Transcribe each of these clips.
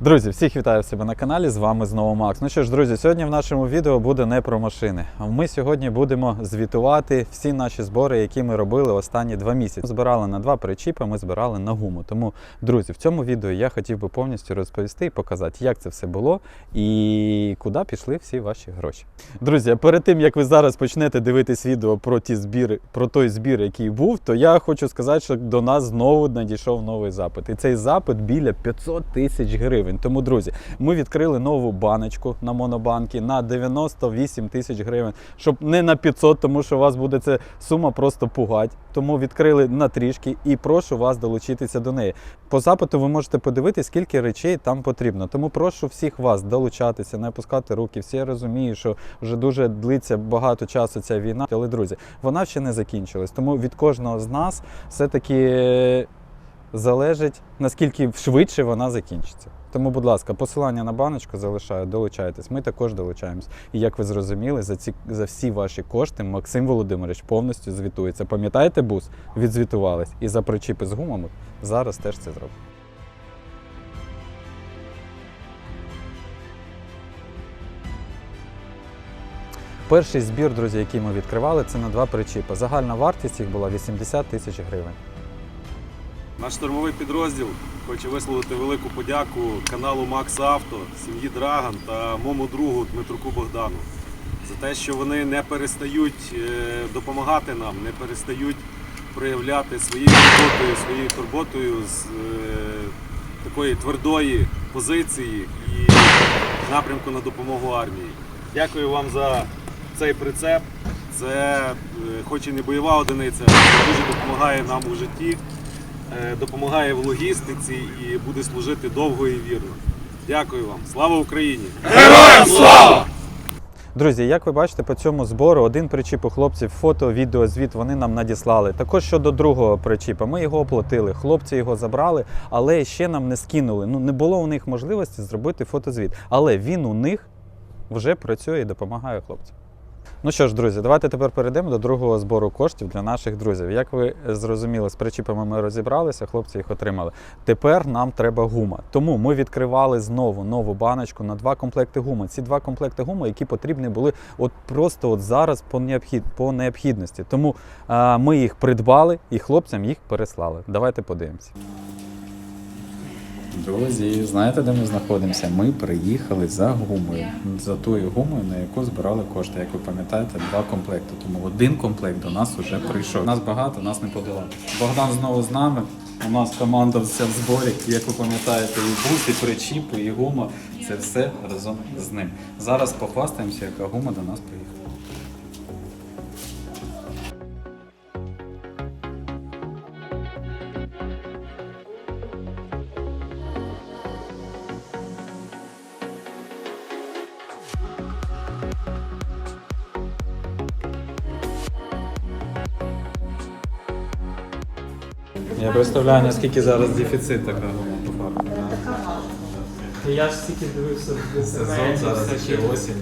Друзі, всіх вітаю себе на каналі. З вами знову Макс. Ну що ж, друзі, сьогодні в нашому відео буде не про машини. Ми сьогодні будемо звітувати всі наші збори, які ми робили останні два місяці. Збирали на два причіпи, ми збирали на гуму. Тому, друзі, в цьому відео я хотів би повністю розповісти і показати, як це все було і куди пішли всі ваші гроші. Друзі, перед тим як ви зараз почнете дивитись відео про ті збіри, про той збір, який був, то я хочу сказати, що до нас знову надійшов новий запит. І цей запит біля 500 тисяч гривень. Тому, друзі, ми відкрили нову баночку на монобанки на 98 тисяч гривень, щоб не на 500, тому що у вас буде ця сума просто пугать. Тому відкрили на трішки і прошу вас долучитися до неї. По запиту ви можете подивитися, скільки речей там потрібно. Тому прошу всіх вас долучатися, не опускати руки. Всі я розумію, що вже дуже длиться багато часу ця війна. Але друзі, вона ще не закінчилась. Тому від кожного з нас все-таки залежить наскільки швидше вона закінчиться. Тому, будь ласка, посилання на баночку залишаю, долучайтесь. Ми також долучаємось. І як ви зрозуміли, за ці за всі ваші кошти Максим Володимирович повністю звітується. Пам'ятаєте, бус? Відзвітувались. І за причіпи з гумами зараз теж це зробимо. Перший збір, друзі, який ми відкривали, це на два причіпи. Загальна вартість їх була 80 тисяч гривень. Наш штурмовий підрозділ хоче висловити велику подяку каналу Макс Авто, сім'ї Драган та моєму другу Дмитруку Богдану за те, що вони не перестають е, допомагати нам, не перестають проявляти своєю роботою, своєю турботою з е, такої твердої позиції і напрямку на допомогу армії. Дякую вам за цей прицеп. Це е, хоч і не бойова одиниця, але дуже допомагає нам у житті допомагає в логістиці і буде служити довго і вірно. Дякую вам. Слава Україні! Друзі, як ви бачите, по цьому збору один причіп у хлопців, фото, відео, звіт вони нам надіслали. Також щодо другого причіпа, ми його оплатили, хлопці його забрали, але ще нам не скинули. Ну не було у них можливості зробити фотозвіт. Але він у них вже працює і допомагає хлопцям. Ну що ж, друзі, давайте тепер перейдемо до другого збору коштів для наших друзів. Як ви зрозуміли, з причіпами ми розібралися, хлопці їх отримали. Тепер нам треба гума. Тому ми відкривали знову нову баночку на два комплекти гуми. Ці два комплекти гуми, які потрібні були от просто от зараз по, необхід, по необхідності. Тому а, ми їх придбали і хлопцям їх переслали. Давайте подивимося. Друзі, знаєте, де ми знаходимося? Ми приїхали за гумою, за тою гумою, на яку збирали кошти. Як ви пам'ятаєте, два комплекти. Тому один комплект до нас вже прийшов. Нас багато, нас не подолати. Богдан знову з нами. У нас команда вся в зборі. Як ви пам'ятаєте, і бус, і причіпи, і гума. Це все разом з ним. Зараз похвастаємося, яка гума до нас приїхала. Я представляю, наскільки зараз дефіцит така гума по. Я ж стільки дивився в Сезон зараз ще всякі, осінь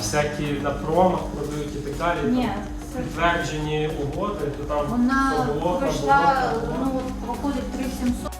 всякі на промах продають і так далі. Ні, це Підтверджені угоди, то там вона пройшла, ну, виходить 3700.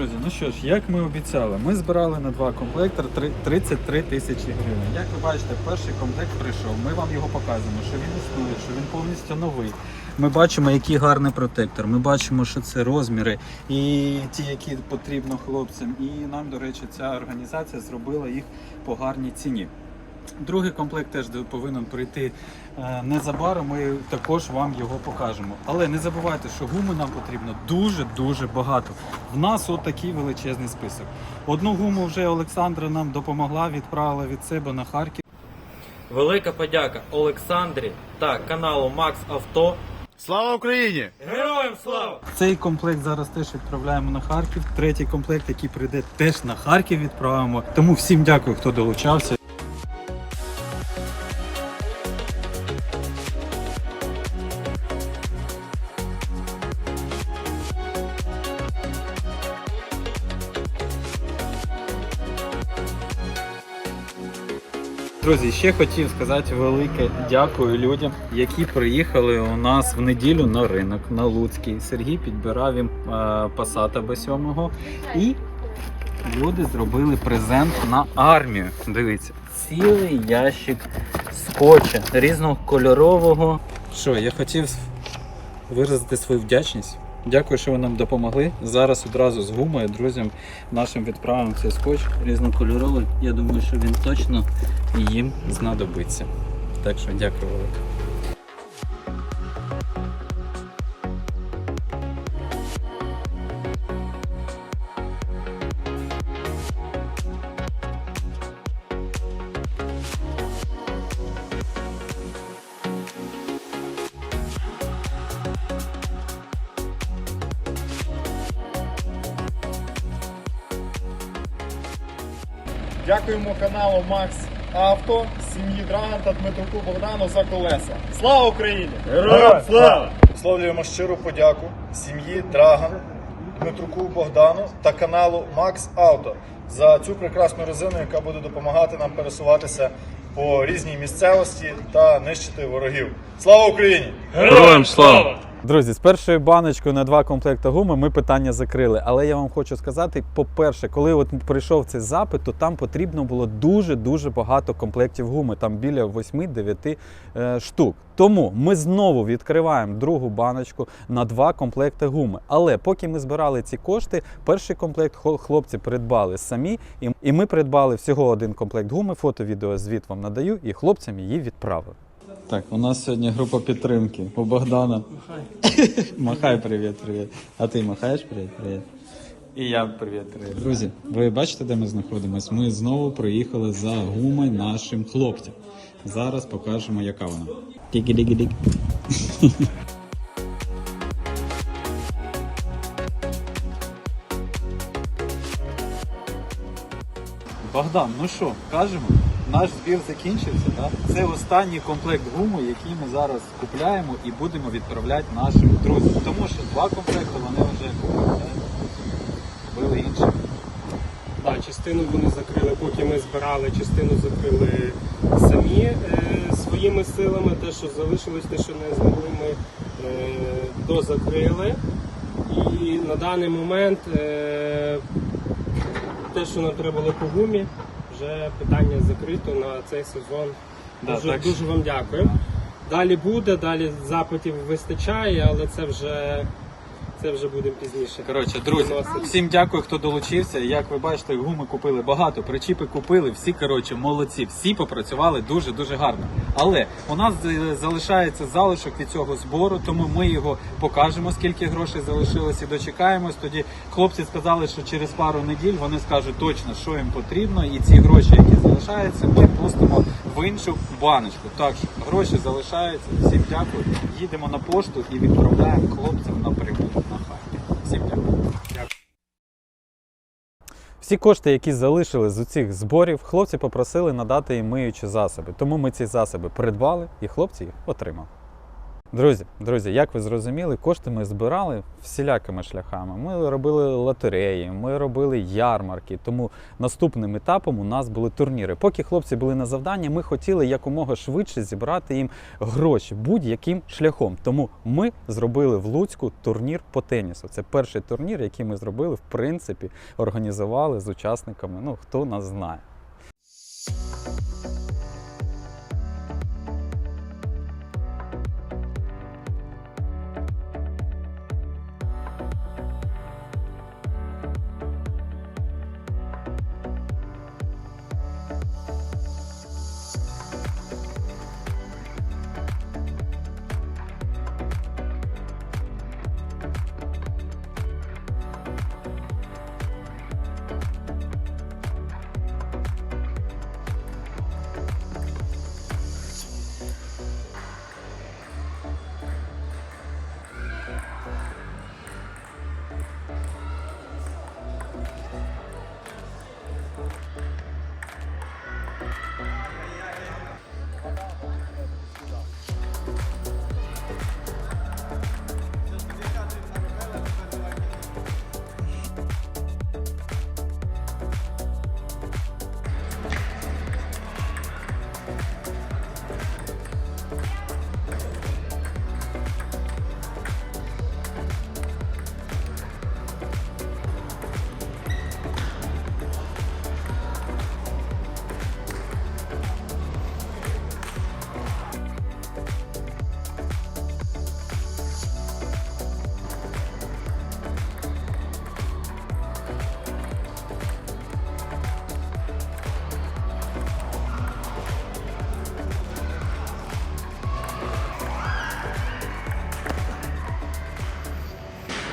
Друзі, ну що ж, як ми обіцяли, ми збирали на два комплектори 33 тисячі гривень. Як ви бачите, перший комплект прийшов. Ми вам його показуємо, що він існує, що він повністю новий. Ми бачимо, який гарний протектор. Ми бачимо, що це розміри і ті, які потрібно хлопцям. І нам, до речі, ця організація зробила їх по гарній ціні. Другий комплект теж повинен прийти е, незабаром. Ми також вам його покажемо. Але не забувайте, що гуми нам потрібно дуже-дуже багато. В нас от такий величезний список. Одну гуму вже Олександра нам допомогла, відправила від себе на Харків. Велика подяка Олександрі та каналу Макс Авто. Слава Україні! Героям слава! Цей комплект зараз теж відправляємо на Харків. Третій комплект, який прийде, теж на Харків відправимо. Тому всім дякую, хто долучався. Друзі, ще хотів сказати велике дякую людям, які приїхали у нас в неділю на ринок на Луцький. Сергій підбирав їм е, Passat B7 і люди зробили презент на армію. Дивіться, цілий ящик скотча різнокольорового. Що, я хотів виразити свою вдячність. Дякую, що ви нам допомогли. Зараз одразу з гумою друзям нашим відправимо цей скотч різнокольоровий. Я думаю, що він точно їм знадобиться. Так що дякую велике. Дякуємо каналу Макс Авто, сім'ї Драган та Дмитруку Богдану за колеса. Слава Україні! Героям слава! Висловлюємо щиру подяку сім'ї Драган, Дмитруку Богдану та каналу Макс Авто за цю прекрасну резину, яка буде допомагати нам пересуватися по різній місцевості та нищити ворогів. Слава Україні! Героям слава! Друзі, з першою баночкою на два комплекти гуми ми питання закрили. Але я вам хочу сказати: по-перше, коли от прийшов цей запит, то там потрібно було дуже-дуже багато комплектів гуми, там біля 8-9 е, штук. Тому ми знову відкриваємо другу баночку на два комплекти гуми. Але поки ми збирали ці кошти, перший комплект хлопці придбали самі, і- ми придбали всього один комплект гуми. Фото, відео, звіт вам надаю, і хлопцям її відправили. Так, у нас сьогодні група підтримки у Богдана. Махай привіт, привіт. А ти махаєш привіт, привіт. І я привіт, привіт. Друзі, ви бачите, де ми знаходимось? Ми знову приїхали за гумою нашим хлопцям. Зараз покажемо, яка вона. Тікі-дікі-дік. Богдан, ну що, кажемо, наш збір закінчився. Да? Це останній комплект гуму, який ми зараз купляємо і будемо відправляти нашим друзям. Тому що два комплекти вони вже купили, купили інші. Да, частину вони закрили, поки ми збирали, частину закрили самі е, своїми силами. Те, що залишилось, те, що не змогли, ми е, дозакрили. І на даний момент е, те, що нам треба було по гумі, вже питання закрито на цей сезон. Да, дуже, так дуже вам дякую. Далі буде, далі запитів вистачає, але це вже, це вже буде пізніше. Коротше, друзі, всім дякую, хто долучився. Як ви бачите, гуми купили багато, причіпи купили. Всі коротше молодці. Всі попрацювали дуже дуже гарно. Але у нас е, залишається залишок від цього збору, тому ми його покажемо, скільки грошей залишилось і дочекаємось. Тоді хлопці сказали, що через пару неділь вони скажуть точно, що їм потрібно, і ці гроші, які залишаються, ми пустимо в іншу баночку. Так що гроші залишаються. Всім дякую. Їдемо на пошту і відправляємо хлопцям на. Всім дякую. Всі кошти, які залишили з цих зборів, хлопці попросили надати їм миючі засоби. Тому ми ці засоби придбали і хлопці їх отримали. Друзі, друзі, як ви зрозуміли, кошти ми збирали всілякими шляхами. Ми робили лотереї, ми робили ярмарки. Тому наступним етапом у нас були турніри. Поки хлопці були на завданні, ми хотіли якомога швидше зібрати їм гроші будь-яким шляхом. Тому ми зробили в Луцьку турнір по тенісу. Це перший турнір, який ми зробили, в принципі, організували з учасниками. Ну хто нас знає.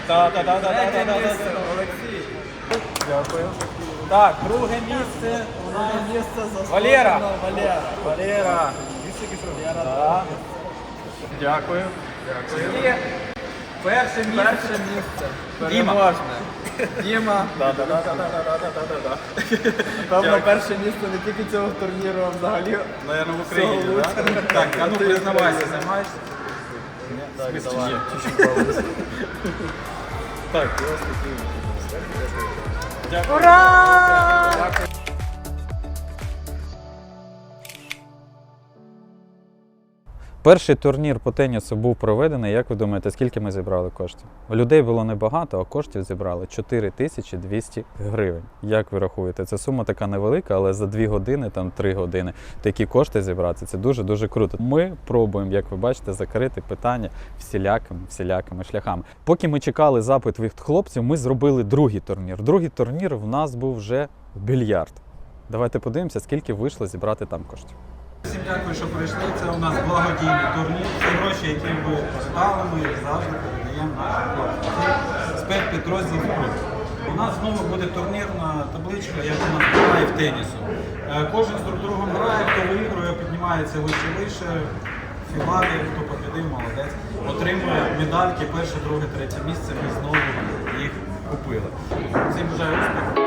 Третє місце, Олексій. Дякую. Так, друге місце у нас місце Валера. Валера. Валера. Так. Дякую. Перше місце. Перше місце. Діма. Діма. Напевно, перше місце не тільки цього турніру, а взагалі. Наверно, в Україні, так? Так, а ну признавайся, займаєшся? Так, Так, я вас Дякую. Ура! Дякую. Перший турнір по тенісу був проведений. Як ви думаєте, скільки ми зібрали коштів? Людей було небагато, а коштів зібрали 4200 гривень. Як ви рахуєте? Це сума така невелика, але за 2 години, там 3 години, такі кошти зібрати це дуже дуже круто. Ми пробуємо, як ви бачите, закрити питання всілякими всілякими шляхами. Поки ми чекали запит від хлопців, ми зробили другий турнір. Другий турнір в нас був вже більярд. Давайте подивимося, скільки вийшло зібрати там коштів. Всім дякую, що прийшли. Це у нас благодійний турнір. Це гроші, які ви здали, ми їх завжди передаємо нашим хлопцям. Це спецпідрозділ «Фрут». У нас знову буде турнірна табличка, як у нас буває в тенісу. Е, Кожен з друг другом грає, хто виграє, піднімається вище вище. Фіналі, хто побідив, молодець. Отримує медальки перше, друге, третє місце. Ми знову їх купили. Всім бажаю успіху.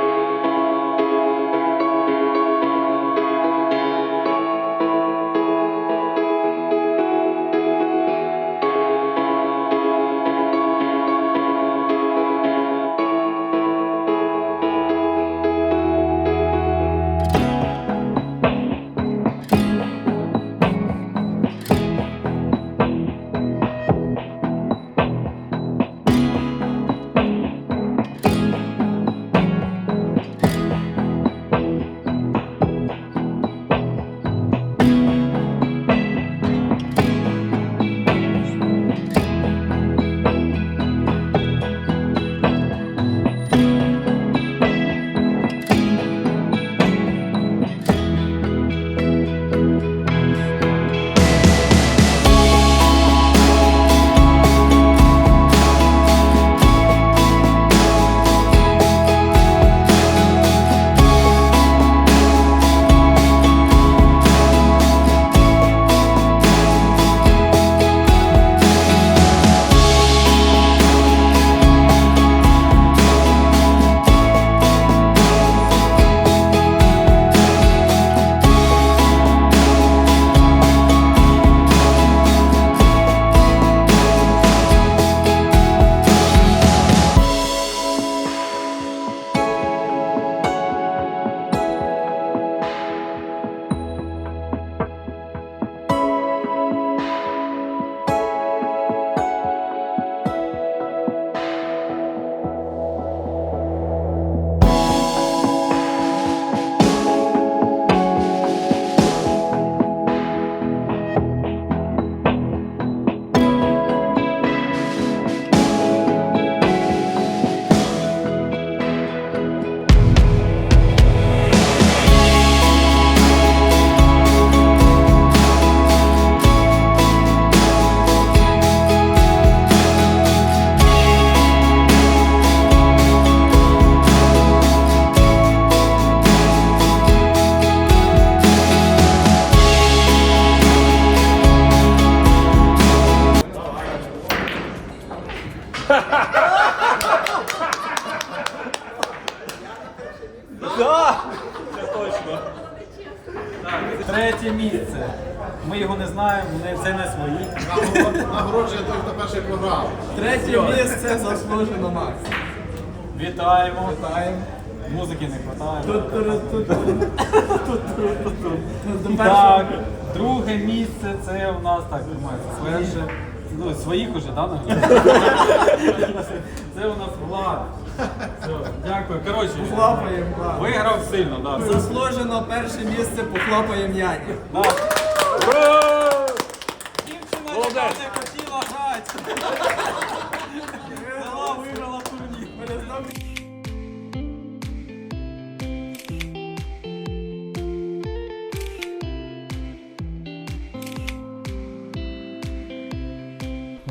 Місце. Ми його не знаємо, вони- це не свої. Нагороджує той, хто перший програв. Третє місце заслужено Макс. Вітаємо. Вітаємо. Музики не вистачає. Так, друге місце це у нас так тримається. Перше. Ну, своїх уже, да? Це у нас Влад. Все, дякую. Коротше, Похлопаємо, виграв сильно. Да. Заслужено перше місце похлопаємо Яні. Да. Дівчина, яка не хотіла грати. Взяла, виграла турнір.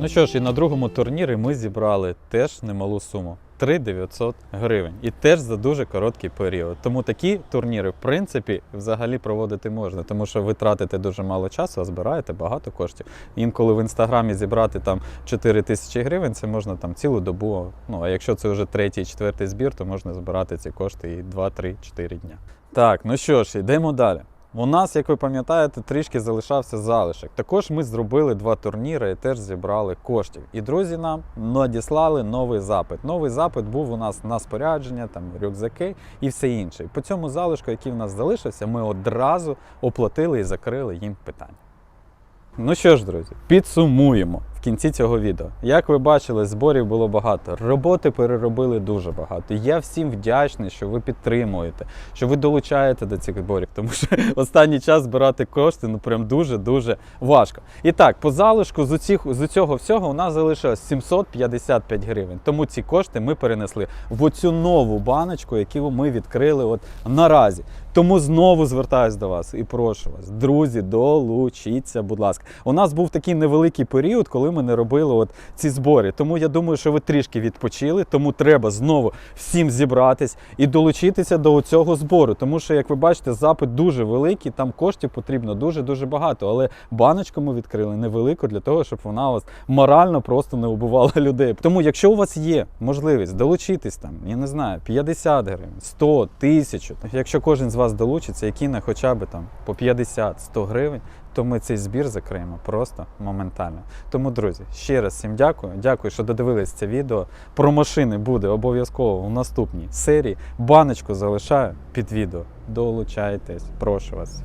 Ну що ж, і на другому турнірі ми зібрали теж немалу суму. 3900 гривень. І теж за дуже короткий період. Тому такі турніри, в принципі, взагалі проводити можна, тому що ви тратите дуже мало часу, а збираєте багато коштів. Інколи в інстаграмі зібрати там 4 тисячі гривень, це можна там цілу добу. Ну а якщо це вже третій, четвертий збір, то можна збирати ці кошти і 2, 3, 4 дня. Так, ну що ж, йдемо далі. У нас, як ви пам'ятаєте, трішки залишався залишок. Також ми зробили два турніри і теж зібрали коштів. І друзі нам надіслали новий запит. Новий запит був у нас на спорядження, там рюкзаки і все інше. І по цьому залишку, який в нас залишився, ми одразу оплатили і закрили їм питання. Ну що ж, друзі, підсумуємо кінці цього відео. Як ви бачили, зборів було багато. Роботи переробили дуже багато. Я всім вдячний, що ви підтримуєте, що ви долучаєте до цих зборів, тому що останній час збирати кошти ну прям дуже-дуже важко. І так, по залишку з, усіх, з цього всього у нас залишилось 755 гривень. Тому ці кошти ми перенесли в оцю нову баночку, яку ми відкрили от наразі. Тому знову звертаюсь до вас і прошу вас, друзі, долучіться, будь ласка. У нас був такий невеликий період, коли ми не робили от ці збори. Тому я думаю, що ви трішки відпочили, тому треба знову всім зібратись і долучитися до цього збору. Тому що, як ви бачите, запит дуже великий, там коштів потрібно дуже-дуже багато. Але баночку ми відкрили невелику для того, щоб вона вас морально просто не убивала людей. Тому, якщо у вас є можливість долучитись там, я не знаю, 50 гривень, 100, 1000, якщо кожен з вас долучиться і кине хоча б там по 50-100 гривень, то ми цей збір закриємо просто моментально. Тому, друзі, ще раз всім дякую. Дякую, що додивились це відео. Про машини буде обов'язково в наступній серії. Баночку залишаю під відео. Долучайтесь, прошу вас.